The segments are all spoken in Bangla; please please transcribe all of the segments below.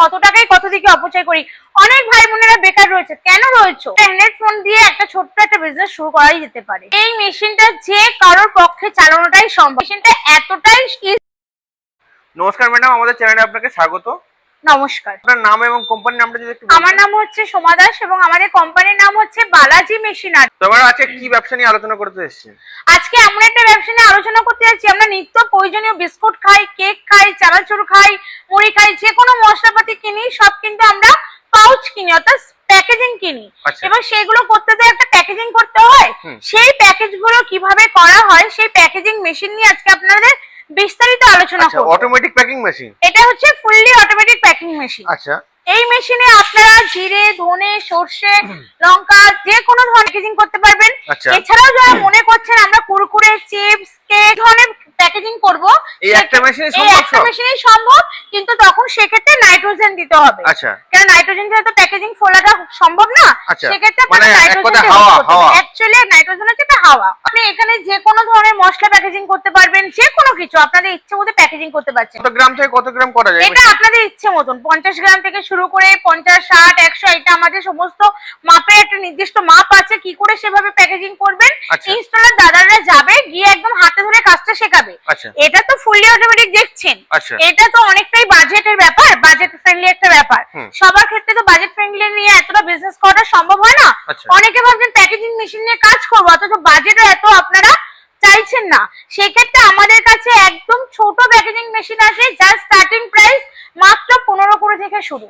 কত টাকায় কত দিকে অপচয় করি? অনেক ভাই বোনেরা বেকার রয়েছে। কেন রয়েছে? হ্যান্ডেড ফোন দিয়ে একটা ছোট্ট একটা বিজনেস শুরু করাই যেতে পারে। এই মেশিনটা যে কারোর পক্ষে চালানোটাই সম্ভব। মেশিনটা এতটাই নমস্কার ম্যাডাম আমাদের চ্যানেলে আপনাকে স্বাগত। নমস্কার। আপনার নাম এবং কোম্পানির নামটা যদি একটু আমার নাম হচ্ছে সোমা দাস এবং আমাদের কোম্পানির নাম হচ্ছে বালাজি মেশিনারি তো আমরা আজকে কি ব্যবসা নিয়ে আলোচনা করতে এসেছি আজকে এমন একটা ব্যবসা নিয়ে আলোচনা করতে যাচ্ছি। আমরা নিত্য প্রয়োজনীয় বিস্কুট খাই কেক খাই চানাচুর খাই মুড়ি খাই যে কোনো মশলাপাতি কিনি সব কিন্তু আমরা পাউচ কিনি অর্থাৎ প্যাকেজিং কিনি। আচ্ছা। এবার সেগুলো করতে তো একটা প্যাকেজিং করতে হয়। সেই প্যাকেজগুলো কীভাবে করা হয় সেই প্যাকেজিং মেশিন নিয়ে আজকে আপনাদের বিস্তারিত আলোচনা আচ্ছা করব। অটোমেটিক প্যাকিং মেশিন এটা হচ্ছে ফুললি অটোমেটিক প্যাকিং মেশিন আচ্ছা। এই মেশিনে আপনারা জিরে ধনে সর্ষে লঙ্কা যে কোনো ধরনের প্যাকেজিং করতে পারবেন। আচ্ছা। এছাড়াও যারা মনে করছেন আমরা কুরকুরে চিপস কেক ধরনের প্যাকেজিং করব। এই একটা মেশিনে এই সম্ভব একটা সব? মেশিনেই সম্ভব কিন্তু তখন সেক্ষেত্রে নাইট্রোজেন দিতে হবে। আচ্ছা। কারণ নাইট্রোজেন ছাড়া তো প্যাকেজিং খোলাটা সম্ভব না আচ্ছা। সেক্ষেত্রে মানে নাইট্রোজেন হাওয়া, হাওয়া। অ্যাকচুয়ালি নাইট্রোজেন হচ্ছে এটা হাওয়া। আপনি এখানে যে কোনো ধরনের মশলা প্যাকেজিং করতে পারবেন যে কোনো কিছু আপনাদের ইচ্ছে মতো প্যাকেজিং করতে পারছেন। কত গ্রাম থেকে কত গ্রাম করা যায় এটা আপনাদের ইচ্ছে মতন। পঞ্চাশ গ্রাম থেকে শুরু করে পঞ্চাশ ষাট একশো এটা আমাদের সমস্ত মাপের একটা নির্দিষ্ট মাপ আছে কি করে সেভাবে প্যাকেজিং করবেন। আচ্ছা। ইনস্টলার দাদারা যাবে গিয়ে একদম হাতে ধরে কাজটা শেখাবে। আচ্ছা। এটা তো ফুললি অটোমেটিক দেখছেন। আচ্ছা। এটা তো অনেকটাই বাজেটের ব্যাপার বাজেট ফ্রেন্ডলি একটা ব্যাপার। সবার ক্ষেত্রে তো বাজেট ফ্রেন্ডলি নিয়ে এতটা বিজনেস করা সম্ভব হয় না। আচ্ছা। অনেকে ভাবছেন প্যাকেজিং মেশিন নিয়ে কাজ করব অথচ বাজেটও এত আপনারা চাইছেন না। সেক্ষেত্রে আমাদের কাছে একদম ছোট প্যাকেজিং মেশিন আছে যার স্টার্টিং প্রাইস মাত্র পনেরো করে থেকে শুরু।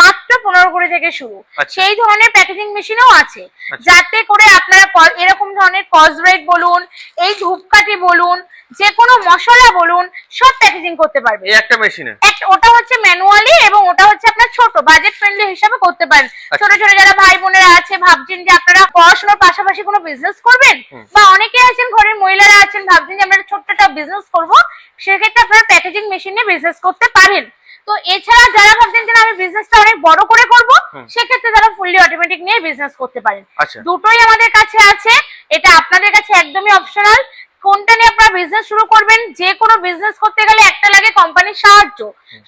মাত্র পনেরো করে থেকে শুরু। আচ্ছা। সেই ধরনের প্যাকেজিং মেশিনও আছে। আচ্ছা। যাতে করে আপনারা এরকম ধরনের কসব্রেড বলুন এই ধূপকাঠি বলুন যে কোনো মশলা বলুন সব প্যাকেজিং করতে পারবে একটা মেশিনে ওটা হচ্ছে ম্যানুয়ালি এবং ওটা হচ্ছে আপনার ছোট বাজেট ফ্রেন্ডলি হিসাবে করতে পারেন আচ্ছা। ছোট ছোট যারা ভাই বোনেরা আছে ভাবছেন যে আপনারা পড়াশোনার পাশাপাশি কোনো বিজনেস করবেন? বা অনেকে আছেন ঘরের মহিলারা আছেন ভাবছেন যে আমরা ছোট্ট একটা বিজনেস করব সেক্ষেত্রে আপনারা প্যাকেজিং মেশিন বিজনেস করতে পারেন। তো এছাড়া যারা ভাবছেন যে আমি বিজনেসটা অনেক বড় করে করব। সেক্ষেত্রে তারা ফুললি অটোমেটিক নিয়ে বিজনেস করতে পারেন। আচ্ছা। দুটোই আমাদের কাছে আছে। এটা আপনাদের কাছে একদমই অপশনাল কোনটা নিয়ে আপনারা বিজনেস শুরু করবেন যে কোনো বিজনেস করতে গেলে একটা লাগে কোম্পানির সাহায্য।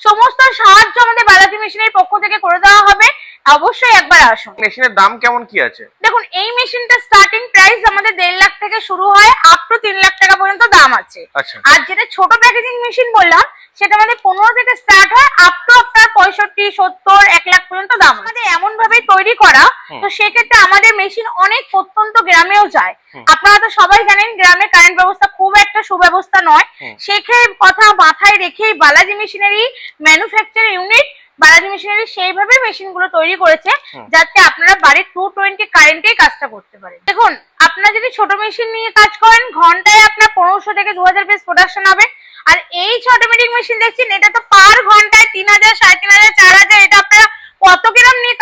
সমস্ত সাহায্য আমাদের বালাজি মেশিনের পক্ষ থেকে করে দেওয়া হবে। অবশ্যই একবার আসুন। মেশিনের দাম কেমন কি আছে? দেখুন এই মেশিনটা স্টার্টিং প্রাইস আমাদের দেড় লাখ থেকে শুরু হয় আপ টু তিন লাখ টাকা পর্যন্ত দাম আছে। আচ্ছা। আর যেটা ছোট প্যাকেজিং মেশিন বললাম সেটা আমাদের পনেরো থেকে স্টার্ট হয় আপ টু পঁয়ষট্টি সত্তর এক লাখ পর্যন্ত দাম আমাদের এমন ভাবে তৈরি করা তো সেক্ষেত্রে আমাদের মেশিন অনেক প্রত্যন্ত গ্রামেও যায়। আপনারা তো সবাই জানেন গ্রামে কারেন্ট ব্যবস্থা খুব একটা সুব্যবস্থা নয়। সেক্ষেত্রে কথা মাথায় রেখেই Balaji machinery manufacture unit Balaji machinery সেইভাবে মেশিনগুলো তৈরি করেছে যাতে আপনারা বাড়ির টু টোয়েন্টি কারেন্টেই কাজটা করতে পারেন। দেখুন আপনারা যদি ছোট মেশিন নিয়ে কাজ করেন ঘন্টায় আপনার পনেরোশো থেকে দু হাজার পিস প্রোডাকশন হবে। আর এই অটোমেটিক মেশিন দেখছেন এটা তো পার ঘন্টায় তিন হাজার সাড়ে তিন হাজার চার হাজার এটা আপনারা কত গ্রাম নিয়ে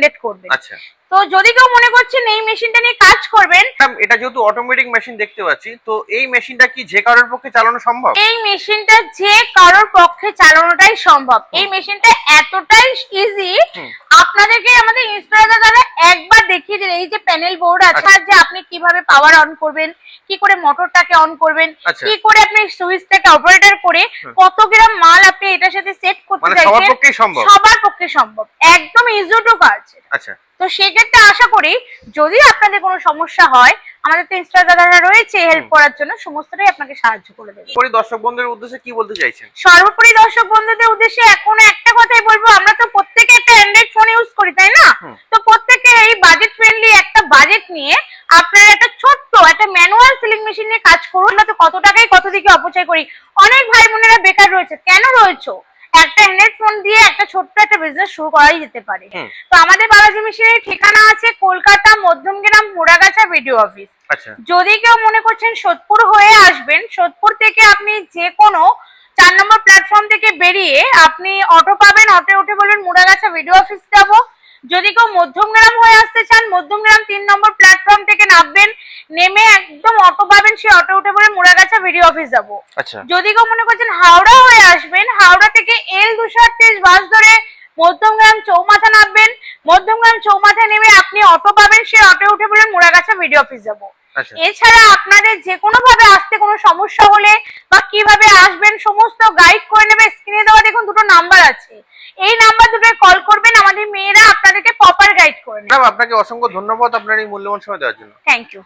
ডিপেন্ডেন্ট করবে। আচ্ছা। তো যদি কেউ মনে করছেন এই মেশিনটা নিয়ে কাজ করবেন এটা যেহেতু অটোমেটিক মেশিন দেখতে পাচ্ছি তো এই মেশিনটা কি যে কারোর পক্ষে চালানো সম্ভব? এই মেশিনটা যে কারোর পক্ষে চালানোটাই সম্ভব। এই মেশিনটা এতটাই ইজি আপনাদেরকে আমাদের ইনস্টলার দ্বারা একবার দেখিয়ে দিন এই যে প্যানেল বোর্ড আছে আচ্ছা। আর যে আপনি কীভাবে পাওয়ার অন করবেন কি করে মোটরটাকে অন করবেন আচ্ছা। কি করে আপনি সুইচটাকে অপারেটর করে কত গ্রাম মাল আপনি এটার সাথে সেট করতে মানে সবার চাইছেন পক্ষেই সম্ভব। সবার পক্ষে সম্ভব। একদম ইজি টু কাজ আচ্ছা। তো সেক্ষেত্রে আশা করি যদি আপনাদের কোনো সমস্যা হয় আমাদের তো ইনস্টলার দাদারা রয়েছে হেল্প করার জন্য সমস্তটাই আপনাকে সাহায্য করে দেবে। পরে দর্শক বন্ধুদের উদ্দেশ্যে কি বলতে চাইছেন? সর্বোপরি দর্শক বন্ধুদের উদ্দেশ্যে এখন একটা কথাই বলব আমরা তো প্রত্যেকে একটা অ্যান্ড্রয়েড ফোন ইউজ করি তাই না? তো প্রত্যেকে এই বাজেট ফ্রেন্ডলি একটা বাজেট নিয়ে আপনারা একটা ছোট্ট একটা ম্যানুয়াল সিলিং মেশিন নিয়ে কাজ করুন আমরা তো কত টাকায় কত দিকে অপচয় করি। অনেক ভাই বোনেরা বেকার রয়েছে। কেন রয়েছে? একটা অ্যান্ড্রয়েড ফোন দিয়ে একটা ছোট্ট একটা বিজনেস শুরু করাই যেতে পারে। তো আমাদের বালাজি মেশিনের ঠিকানা আছে কলকাতা মধ্যমগ্রাম মোড়াগাছা ভিডিও অফিস যদি কেউ মনে করছেন সোদপুর হয়ে আসবেন সোদপুর থেকে আপনি যে কোনো চার নম্বর প্ল্যাটফর্ম থেকে বেরিয়ে আপনি অটো পাবেন অটো উঠে বলবেন মুড়াগাছা ভিডিও অফিস যাব। যদি কেউ মধ্যমগ্রাম হয়ে আসতে চান মধ্যমগ্রাম তিন নম্বর প্ল্যাটফর্ম থেকে নামবেন নেমে একদম অটো পাবেন সেই অটো উঠে বলবেন মুড়াগাছা অফিস যাব। আচ্ছা। যদি কেউ মনে করছেন হাওড়া হয়ে আসবেন হাওড়া থেকে এল দুশো আটত্রিশ বাস ধরে মধ্যমগ্রাম চৌমাথা নামবেন। মধ্যমগ্রাম চৌমাথা নেমে আপনি অটো পাবেন সেই অটো উঠে বলবেন মুড়াগাছা ভিডিও অফিস যাব। আচ্ছা। এছাড়া আপনাদের যে কোনো ভাবে আসতে কোনো সমস্যা হলে বা কীভাবে আসবেন সমস্ত গাইড করে নেবে স্ক্রিনে দেওয়া দেখুন দুটো নাম্বার আছে। এই নাম্বার দুটোয় কল করবেন আমাদের মেয়েরা আপনাদেরকে প্রপার গাইড করে নেবে। আপনাকে অসংখ্য ধন্যবাদ আপনার এই মূল্যবান সময় দেওয়ার জন্য। Thank you